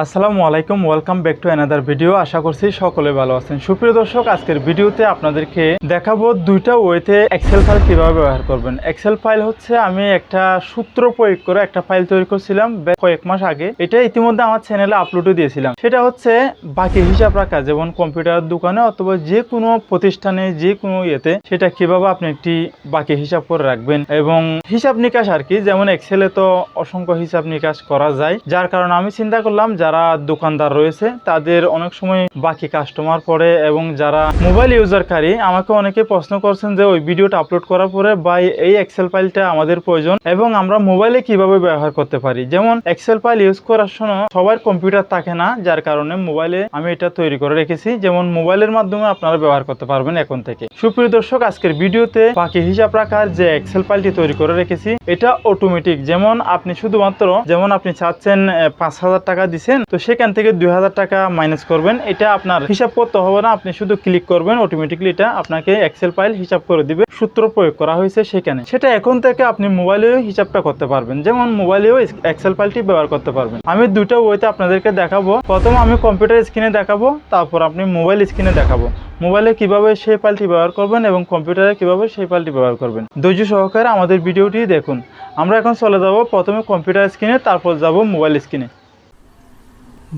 আসসালামু আলাইকুম welcome back to another video আশা করছি সকলে ভালো আছেন। সুপ্রিয় দর্শক, আজকের ভিডিওতে আপনাদেরকে দেখাবো দুইটা ওয়েতে এক্সেল ফাইল কীভাবে ব্যবহার করবেন। এক্সেল ফাইল হচ্ছে, আমি একটা সূত্র প্রয়োগ করে একটা ফাইল তৈরি করছিলাম কয়েক মাস আগে। এটা ইতিমধ্যে আমার চ্যানেলে আপলোডও দিয়েছিলাম। সেটা হচ্ছে, বাকি হিসাব রাখা, যেমন কম্পিউটার দোকানে অথবা যে কোনো প্রতিষ্ঠানে, যে কোনো ইয়েতে, সেটা কীভাবে আপনি একটি বাকি হিসাব করে রাখবেন এবং হিসাব নিকাশ আর কি, যেমন এক্সেলে তো অসংখ্য হিসাব নিকাশ করা যায়। যার কারণে আমি চিন্তা করলাম যারা দোকানদার রয়েছে, তাদের অনেক সময় বাকি কাস্টমার পড়ে এবং যারা মোবাইল ইউজারকারী আমাকে অনেকে প্রশ্ন করছেন যে ওই ভিডিওটা আপলোড করার পরে বা এই এক্সেল ফাইলটা আমাদের প্রয়োজন এবং আমরা মোবাইলে কীভাবে ব্যবহার করতে পারি? যেমন এক্সেল ফাইল ইউজ করার সময় সবার কম্পিউটার থাকে না, যার কারণে মোবাইলে আমি এটা তৈরি করে রেখেছি। যেমন মোবাইলের মাধ্যমে আপনারা ব্যবহার করতে পারবেন এখন থেকে। সুপ্রিয় দর্শক, আজকের ভিডিওতে বাকি হিসাব রাখার যে এক্সেল ফাইলটি তৈরি করে রেখেছি, এটা অটোমেটিক যেমন আপনি শুধুমাত্র, যেমন আপনি চাচ্ছেন পাঁচ হাজার টাকা দিচ্ছেন তো সেখান থেকে দুই হাজার টাকা মাইনাস করবেন। এটা আপনার হিসাব করতে হবে না, আপনি শুধু ক্লিক করবেন অটোমেটিকলি এটা আপনাকে এক্সেল ফাইল হিসাব করে দিবে, সূত্র প্রয়োগ করা হয়েছে সেখানে। সেটা এখন থেকে আপনি মোবাইলেও হিসাবটা করতে পারবেন, যেমন মোবাইলেও এক্সেল ফাইলটি ব্যবহার করতে পারবেন। আমি দুটো ওয়েতে আপনাদেরকে দেখাবো। প্রথম আমি কম্পিউটার স্ক্রিনে দেখাবো, তারপর আপনি মোবাইল স্ক্রিনে দেখাবো। মোবাইলে কীভাবে সেই ফাইলটি ব্যবহার করবেন এবং কম্পিউটারে কীভাবে সেই ফাইলটি ব্যবহার করবেন। ধৈর্য সহকারে আমাদের ভিডিওটি দেখুন। আমরা এখন চলে যাব প্রথমে কম্পিউটার স্ক্রিনে তারপর যাব মোবাইল স্ক্রিনে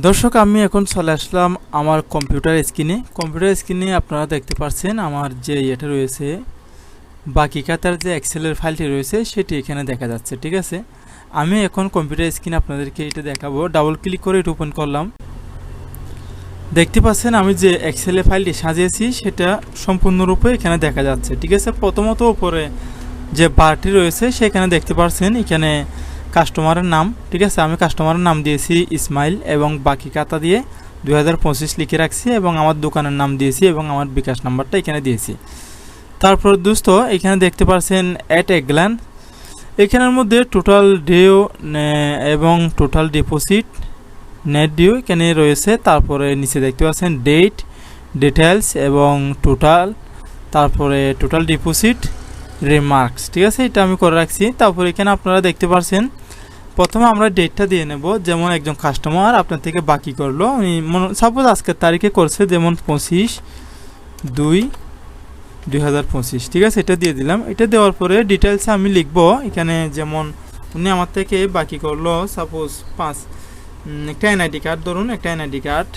দর্শক, আমি এখন চলে আসলাম আমার কম্পিউটার স্ক্রিনে। কম্পিউটার স্ক্রিনে আপনারা দেখতে পাচ্ছেন আমার যে ইয়েটা রয়েছে বাকি খাতার যে এক্সেলের ফাইলটি রয়েছে, সেটি এখানে দেখা যাচ্ছে, ঠিক আছে? আমি এখন কম্পিউটার স্ক্রিনে আপনাদেরকে এটা দেখাবো। ডাবল ক্লিক করে এটা ওপেন করলাম। দেখতে পাচ্ছেন আমি যে এক্সেলে ফাইলটি সাজিয়েছি, সেটা সম্পূর্ণরূপে এখানে দেখা যাচ্ছে, ঠিক আছে? প্রথমত উপরে যে বারটি রয়েছে, সেখানে দেখতে পাচ্ছেন এখানে কাস্টমারের নাম, ঠিক আছে? আমি কাস্টমারের নাম দিয়েছি ইসমাইল এবং বাকি খাতা দিয়ে দু হাজার পঁচিশ লিখে রাখছি এবং আমার দোকানের নাম দিয়েছি এবং আমার বিকাশ নাম্বারটা এখানে দিয়েছি। তারপর দোস্ত, এখানে দেখতে পাচ্ছেন অ্যাট এ গ্ল্যান এখানের মধ্যে টোটাল ডিও এবং টোটাল ডিপোজিট নেট ডিউ এখানে রয়েছে। তারপরে নিচে দেখতে পাচ্ছেন ডেট ডিটেলস এবং টোটাল তারপরে টোটাল ডিপোজিট রিমার্কস ঠিক আছে? এটা আমি করে রাখছি। তারপরে এখানে আপনারা দেখতে পাচ্ছেন প্রথমে আমরা ডেটটা দিয়ে নেব, যেমন একজন কাস্টমার আপনার থেকে বাকি করল। উনি সাপোজ আজকের তারিখে করছে, যেমন পঁচিশ দুই দুই ঠিক আছে? এটা দিয়ে দিলাম। এটা দেওয়ার পরে ডিটেলসে আমি লিখব, এখানে যেমন উনি আমার থেকে বাকি করল সাপোজ পাঁচ একটা এনআইডি কার্ড ধরুন, একটা এনআইডি কার্ড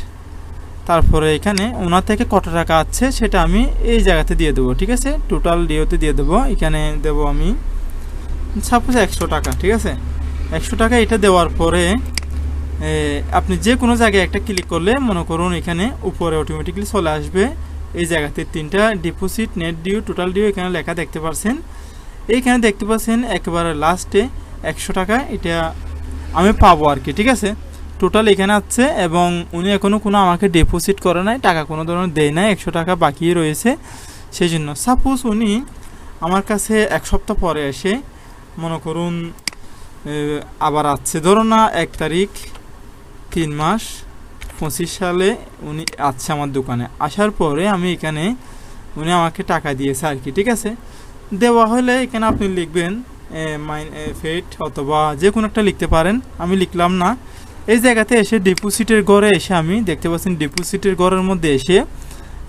তারপরে এখানে ওনার থেকে কত টাকা আছে সেটা আমি এই জায়গাতে দিয়ে দেবো, ঠিক আছে? টোটাল ডিওতে দিয়ে দেবো। এখানে দেবো আমি সাপোজ একশো টাকা, ঠিক আছে? একশো টাকা এটা দেওয়ার পরে আপনি যে কোনো জায়গায় একটা ক্লিক করলে মনে করুন এখানে উপরে অটোমেটিকলি চলে আসবে। এই জায়গাতে তিনটা deposit net due total due এখানে লেখা দেখতে পাচ্ছেন এইখানে দেখতে পাচ্ছেন একেবারে লাস্টে একশো টাকা এটা আমি পাবো আর কি, ঠিক আছে? টোটাল এখানে আছে এবং উনি এখনও কোনো আমাকে ডিপোজিট করে নাই, টাকা কোনো ধরনের দেয় নাই, একশো টাকা বাকি রয়েছে। সেই জন্য সাপোজ উনি আমার কাছে এক সপ্তাহ পরে এসে মনে করুন আবার আসছে ধরো না, এক তারিখ, তিন মাস, পঁচিশ সালে উনি আসছে আমার দোকানে। আসার পরে আমি এখানে উনি আমাকে টাকা দিয়েছে আর কি, ঠিক আছে? দেওয়া হলে এখানে আপনি লিখবেন মাইন ফেট অথবা যে কোনো একটা লিখতে পারেন। আমি লিখলাম না। এই জায়গাতে এসে ডিপোজিটের ঘরে এসে আমি দেখতে পাচ্ছেন, ডিপোজিটের ঘরের মধ্যে এসে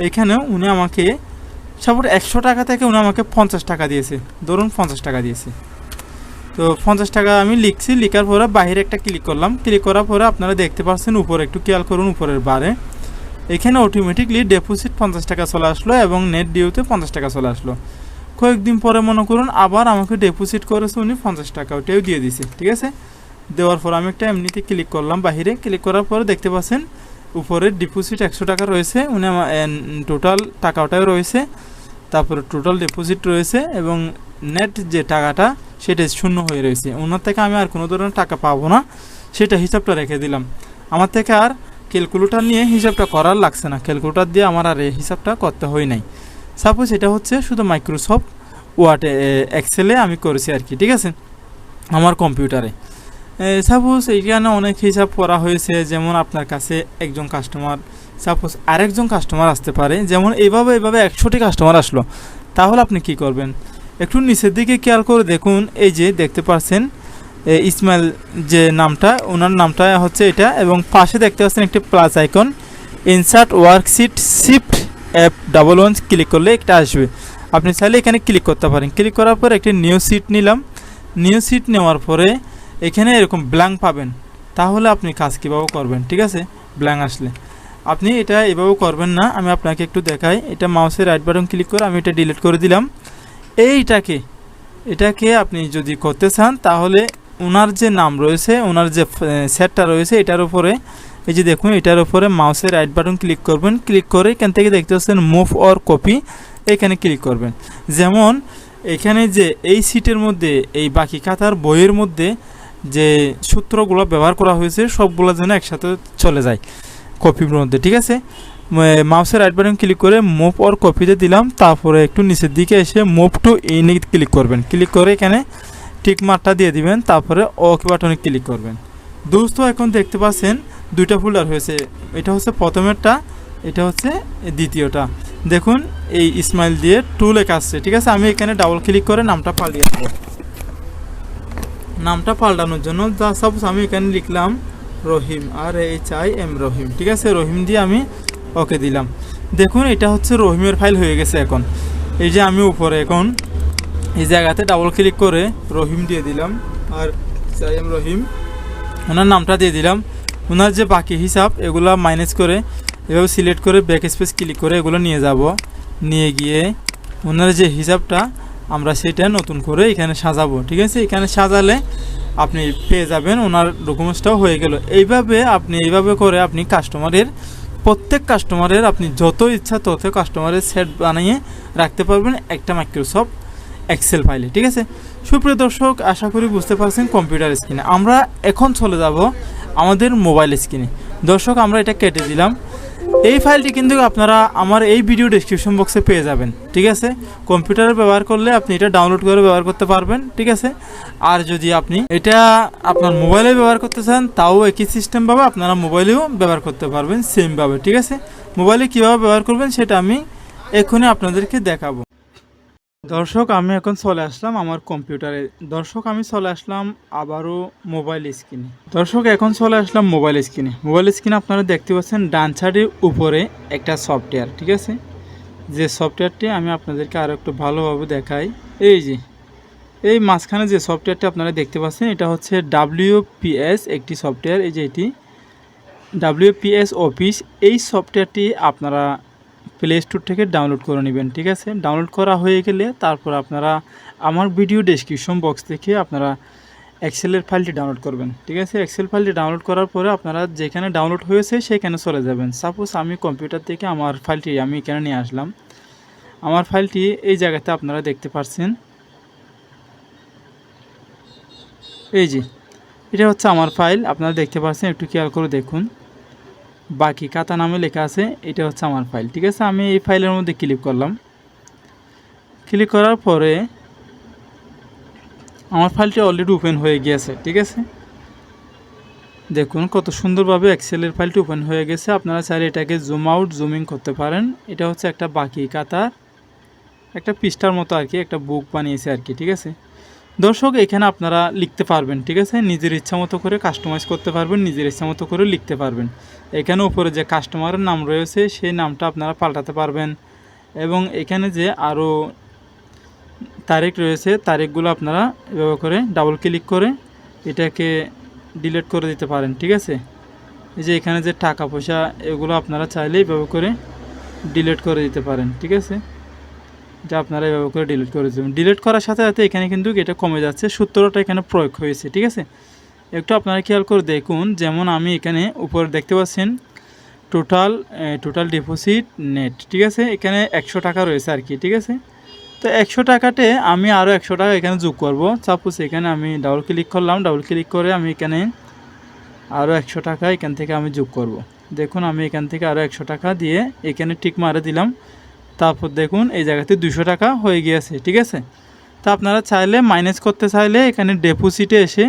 এখানে উনি আমাকে সাপোজ একশো টাকা থেকে উনি আমাকে পঞ্চাশ টাকা দিয়েছে। ধরুন পঞ্চাশ টাকা দিয়েছে। তো পঞ্চাশ টাকা আমি লিখছি। লিখার পরে বাইরে একটা ক্লিক করলাম। ক্লিক করার পরে আপনারা দেখতে পাচ্ছেন উপরে, একটু খেয়াল করুন উপরের বারে। এখানে অটোমেটিকলি ডেপোজিট পঞ্চাশ টাকা চলে আসলো এবং নেট ডিউতে পঞ্চাশ টাকা চলে আসলো। কয়েকদিন পরে মনে করুন আবার আমাকে ডেপোজিট করেছে উনি পঞ্চাশ টাকা, ওটাও দিয়ে দিছে, ঠিক আছে? দেওয়ার পর আমি একটা এমনিতে ক্লিক করলাম বাহিরে। ক্লিক করার পরে দেখতে পাচ্ছেন উপরে ডিপোজিট একশো টাকা রয়েছে, উনি আমার টোটাল টাকাটাও রয়েছে। তারপরে টোটাল ডিপোজিট রয়েছে এবং নেট যে টাকাটা সেটা শূন্য হয়ে রয়েছে। ওনার থেকে আমি আর কোনো ধরনের টাকা পাবো না। সেটা হিসাবটা রেখে দিলাম। আমার থেকে আর ক্যালকুলেটার নিয়ে হিসাবটা করার লাগছে না। ক্যালকুলেটার দিয়ে আমার আর এই হিসাবটা করতে হয় নাই। সাপোজ এটা হচ্ছে শুধু মাইক্রোসফট ওয়ার্ড এক্সেলে আমি করেছি আর কি, ঠিক আছে? আমার কম্পিউটারে সাপোজ এইখানে অনেক হিসাব করা হয়েছে, যেমন আপনার কাছে একজন কাস্টমার সাপোজ আরেকজন কাস্টমার আসতে পারে, যেমন এইভাবে এইভাবে একশোটি কাস্টমার আসলো। তাহলে আপনি কি করবেন? একটু নিচের দিকে খেয়াল করে দেখুন, এই যে দেখতে পাচ্ছেন ইসমাইল যে নামটা, ওনার নামটা হচ্ছে এটা, এবং পাশে দেখতে পাচ্ছেন একটি plus icon insert worksheet shift app double one click করলে একটা আসবে। আপনি চাইলে এখানে ক্লিক করতে পারেন। ক্লিক করার পর একটি নিউ সিট নিলাম। নিউ সিট নেওয়ার পরে এখানে এরকম ব্ল্যাঙ্ক পাবেন। তাহলে আপনি কাজ কীভাবে করবেন, ঠিক আছে? ব্ল্যাঙ্ক আসলে। আপনি এটা এভাবে করবেন না। আমি আপনাকে একটু দেখাই। এটা মাউসের রাইট বাটন ক্লিক করে আমি এটা ডিলিট করে দিলাম। এইটাকে, এটাকে আপনি যদি করতে চান, তাহলে ওনার যে নাম রয়েছে ওনার যে সেটটা রয়েছে, এটার উপরে, এই যে দেখুন, এটার উপরে মাউসের রাইট বাটন ক্লিক করবেন। ক্লিক করে এখান থেকে দেখতে পাচ্ছেন মুভ অর কপি এখানে ক্লিক করবেন। যেমন, এখানে যে এই সিটের মধ্যে, এই বাকি খাতার বইয়ের মধ্যে যে সূত্রগুলো ব্যবহার করা হয়েছে, সবগুলো যেন একসাথে চলে যায়। কপির মধ্যে, ঠিক আছে? মাউসের রাইট বাটন ক্লিক করে মুভ অর কপিতে দিলাম, তারপরে একটু নিচের দিকে এসে মুভ টু ইনে ক্লিক করবেন। ক্লিক করে এখানে টিক মার্কটা দিয়ে দিবেন, তারপরে ওকে বাটনে ক্লিক করবেন। দোস্ত, এখন দেখতে পাচ্ছেন দুইটা ফোল্ডার হয়েছে। এটা হচ্ছে প্রথমেরটা, এটা হচ্ছে দ্বিতীয়টা। দেখুন, এই স্মাইল দিয়ে টু লেখা আসছে ঠিক আছে? আমি এখানে ডাবল ক্লিক করে নামটা পাল্টিয়ে দেবো। নামটা পাল্টানোর জন্য, যা সাপোজ আমি এখানে লিখলাম Rahim, R H I M Rahim. ঠিক আছে, রহিম দিয়ে আমি ওকে দিলাম। দেখুন, এটা হচ্ছে রহিমের ফাইল হয়ে গেছে এখন। এই যে আমি উপরে এখন এই জায়গাতে ডাবল ক্লিক করে রহিম দিয়ে দিলাম, আর আই এম রহিম, ওনার নামটা দিয়ে দিলাম। ওনার যে বাকি হিসাব, এগুলো মাইনাস করে, এভাবে সিলেক্ট করে ব্যাক স্পেস ক্লিক করে এগুলো নিয়ে যাব। নিয়ে গিয়ে ওনার যে হিসাবটা আমরা সেটা নতুন করে এখানে সাজাবো, ঠিক আছে? এখানে সাজালে আপনি পেয়ে যাবেন, ওনার ডকুমেন্টসটাও হয়ে গেল। এইভাবে আপনি, এইভাবে করে আপনি কাস্টমারের প্রত্যেক কাস্টমারের আপনি যত ইচ্ছা তত কাস্টমারের সেট বানিয়ে রাখতে পারবেন একটা মাইক্রোসফট এক্সেল ফাইলে ঠিক আছে? সুপ্রিয় দর্শক, আশা করি বুঝতে পারছেন কম্পিউটার স্ক্রিনে আমরা এখন চলে যাব আমাদের মোবাইল স্ক্রিনে দর্শক, আমরা এটা কেটে দিলাম। এই ফাইলটি কিন্তু আপনারা আমার এই ভিডিও ডিসক্রিপশন বক্সে পেয়ে যাবেন, ঠিক আছে? কম্পিউটার ব্যবহার করলে আপনি এটা ডাউনলোড করে ব্যবহার করতে পারবেন, ঠিক আছে? আর যদি আপনি এটা আপনার মোবাইলে ব্যবহার করতে চান, তাও একই সিস্টেম সিস্টেমভাবে আপনারা মোবাইলেও ব্যবহার করতে পারবেন সেমভাবে ঠিক আছে? মোবাইলে কীভাবে ব্যবহার করবেন সেটা আমি এখনই আপনাদেরকে দেখাবো। দর্শক, আমি এখন চলে আসলাম আমার কম্পিউটারে। দর্শক, আমি চলে আসলাম আবারও মোবাইল স্ক্রিনে। দর্শক, এখন চলে আসলাম মোবাইল স্ক্রিনে। মোবাইল স্ক্রিনে আপনারা দেখতে পাচ্ছেন ডান উপরে একটা সফটওয়্যার, ঠিক আছে? যে সফটওয়্যারটি আমি আপনাদেরকে আরও একটু ভালোভাবে দেখাই। এই যে, এই মাঝখানে যে সফটওয়্যারটি আপনারা দেখতে পাচ্ছেন, এটা হচ্ছে ডাব্লিউপিএস একটি সফটওয়্যার। এই যে এটি, ডাব্লিউপিএস অফিস। এই সফটওয়্যারটি আপনারা প্লে স্টোর থেকে ডাউনলোড করে নেবেন, ঠিক আছে? ডাউনলোড করা হয়ে গেলে তারপর আপনারা আমার ভিডিও ডেসক্রিপশন বক্স থেকে আপনারা এক্সেলের ফাইলটি ডাউনলোড করবেন, ঠিক আছে? এক্সেল ফাইলটি ডাউনলোড করার পরে আপনারা যেখানে ডাউনলোড হয়েছে সেখানে চলে যাবেন। সাপোজ আমি কম্পিউটার থেকে আমার ফাইলটি আমি এখানে নিয়ে আসলাম। আমার ফাইলটি এই জায়গাতে আপনারা দেখতে পাচ্ছেন এই যে, এটা হচ্ছে আমার ফাইল আপনারা দেখতে পাচ্ছেন একটু খেয়াল করে দেখুন। বাকি খাতা নামে লেখা আছে, এটা হচ্ছে আমার ফাইল ঠিক আছে? আমি এই ফাইলের মধ্যে ক্লিক করলাম। ক্লিক করার পরে আমার ফাইলটি অলরেডি ওপেন হয়ে গিয়েছে, ঠিক আছে? দেখুন, কত সুন্দরভাবে এক্সেলের ফাইলটি ওপেন হয়ে গেছে। আপনারা চাইলে এটাকে জুম আউট জুমিং করতে পারেন। এটা হচ্ছে একটা বাকি খাতার একটা পৃষ্ঠার মতো আর কি, একটা বুক বানিয়েছে আর কি, ঠিক আছে? দর্শক, এখানে আপনারা লিখতে পারবেন, ঠিক আছে? নিজের ইচ্ছা মতো করে কাস্টমাইজ করতে পারবেন, নিজের ইচ্ছা মতো করে লিখতে পারবেন। এখানে উপরে যে কাস্টমারের নাম রয়েছে, সেই নামটা আপনারা পাল্টাতে পারবেন। এবং এখানে যে আরও তারিখ রয়েছে, তারিখগুলো আপনারা এভাবে করে ডাবল ক্লিক করে এটাকে ডিলিট করে দিতে পারেন, ঠিক আছে? এই যে এখানে যে টাকা পয়সা, এগুলো আপনারা চাইলে এভাবে করে ডিলিট করে দিতে পারেন, ঠিক আছে? যা আপনারা এভাবে করে ডিলিট করে দেবেন। ডিলিট করার সাথে সাথে এখানে কিন্তু এটা কমে যাচ্ছে। সূত্রটা এখানে প্রয়োগ হয়েছে, ঠিক আছে? একটু আপনারা খেয়াল করে দেখুন, যেমন আমি এখানে উপরে দেখতে পাচ্ছেন টোটাল টোটাল ডিপোজিট নেট ঠিক আছে? এখানে একশো টাকা রয়েছে আর কি, ঠিক আছে? তো একশো টাকাতে আমি আরও একশো টাকা এখানে যোগ করব। সাপোজ এখানে আমি ডাবল ক্লিক করলাম ডাবল ক্লিক করে আমি এখানে আরও একশো টাকা এখান থেকে আমি যোগ করব। দেখুন, আমি এখান থেকে আরও একশো টাকা দিয়ে এখানে টিক মারে দিলাম। তারপর দেখুন, এই জায়গাতে দুশো টাকা হয়ে গিয়েছে, ঠিক আছে? তা আপনারা চাইলে মাইনাস করতে চাইলে এখানে ডেপোজিটে এসে,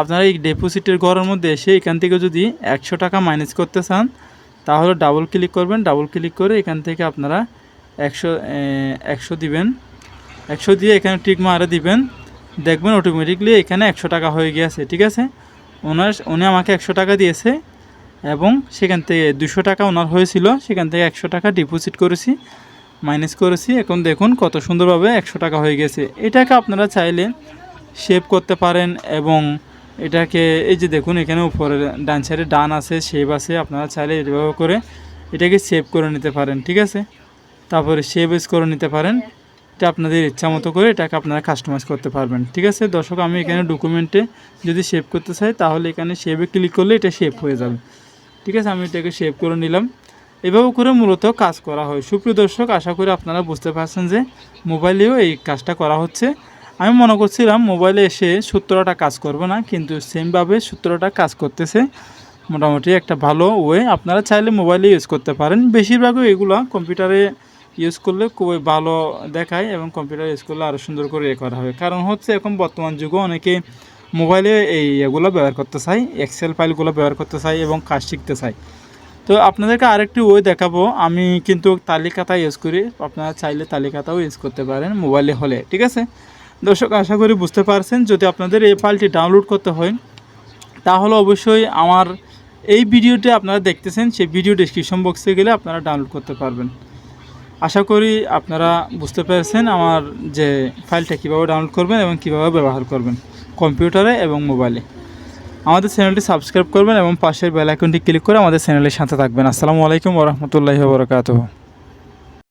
আপনারা এই ডেপোজিটের ঘরের মধ্যে এসে এখান থেকে যদি একশো টাকা মাইনাস করতে চান, তাহলে ডাবল ক্লিক করবেন ডাবল ক্লিক করে এখান থেকে আপনারা একশো একশো দিবেন। একশো দিয়ে এখানে টিক মারে দিবেন। দেখবেন অটোমেটিকলি এখানে একশো টাকা হয়ে গিয়েছে, ঠিক আছে? ওনার, উনি আমাকে একশো টাকা দিয়েছে এবং সেখান থেকে দুশো টাকা ওনার হয়েছিল, সেখান থেকে একশো টাকা ডিপোজিট করেছি। মাইনাস করেছি। এখন দেখুন কত সুন্দরভাবে একশো টাকা হয়ে গেছে। এটাকে আপনারা চাইলে শেভ করতে পারেন এবং এটাকে এই যে দেখুন এখানে উপরে ডান সাইডে ডান আছে শেভ আছে, আপনারা চাইলে এভাবে করে এটাকে সেভ করে নিতে পারেন, ঠিক আছে? তারপরে সেভ করে নিতে পারেন। এটা আপনাদের ইচ্ছা মতো করে এটাকে আপনারা কাস্টমাইজ করতে পারবেন, ঠিক আছে? দর্শক, আমি এখানে ডকুমেন্টে যদি সেভ করতে চাই, তাহলে এখানে সেভে ক্লিক করলে এটা সেভ হয়ে যাবে। ঠিক আছে? আমি এটাকে সেভ করে নিলাম। এভাবে করে মূলত কাজ করা হয়। সুপ্রিয় দর্শক, আশা করি আপনারা বুঝতে পারছেন যে মোবাইলেও এই কাজটা করা হচ্ছে। আমি মনে করছিলাম মোবাইলে এসে সূত্রটা কাজ করবে না, কিন্তু সেমভাবে সূত্রটা কাজ করতেছে। মোটামুটি একটা ভালো ওয়ে। আপনারা চাইলে মোবাইলে ইউজ করতে পারেন। বেশিরভাগই এগুলো কম্পিউটারে ইউজ করলে খুবই ভালো দেখায় এবং কম্পিউটার ইউজ করলে আরও সুন্দর করে এ করা হবে। কারণ হচ্ছে এখন বর্তমান যুগে অনেকে মোবাইলে এই এগুলো ব্যবহার করতে চাই এক্সেল ফাইলগুলো ব্যবহার করতে চাই এবং কাজ শিখতে চাই তো আপনাদেরকে আরেকটি ওয়ে দেখাবো। আমি কিন্তু তালিকাটা ইউজ করি। আপনারা চাইলে তালিকাটাও ইউজ করতে পারেন মোবাইলে হলে, ঠিক আছে? দর্শক, আশা করি বুঝতে পারছেন। যদি আপনাদের এই ফাইলটি ডাউনলোড করতে হয়, তাহলে অবশ্যই আমার এই ভিডিওটি আপনারা দেখতেছেন, সেই ভিডিও ডিসক্রিপশন বক্সে গেলে আপনারা ডাউনলোড করতে পারবেন। আশা করি আপনারা বুঝতে পেরেছেন আমার যে ফাইলটা কীভাবে ডাউনলোড করবেন এবং কীভাবে ব্যবহার করবেন। কম্পিউটারে এবং মোবাইলে আমাদের চ্যানেলটি সাবস্ক্রাইব করবেন এবং পাশের বেল আইকনটি ক্লিক করে আমাদের চ্যানেলের সাথে থাকবেন। আসসালামু আলাইকুম ওরহমতুল্লাহি বরকাতহ।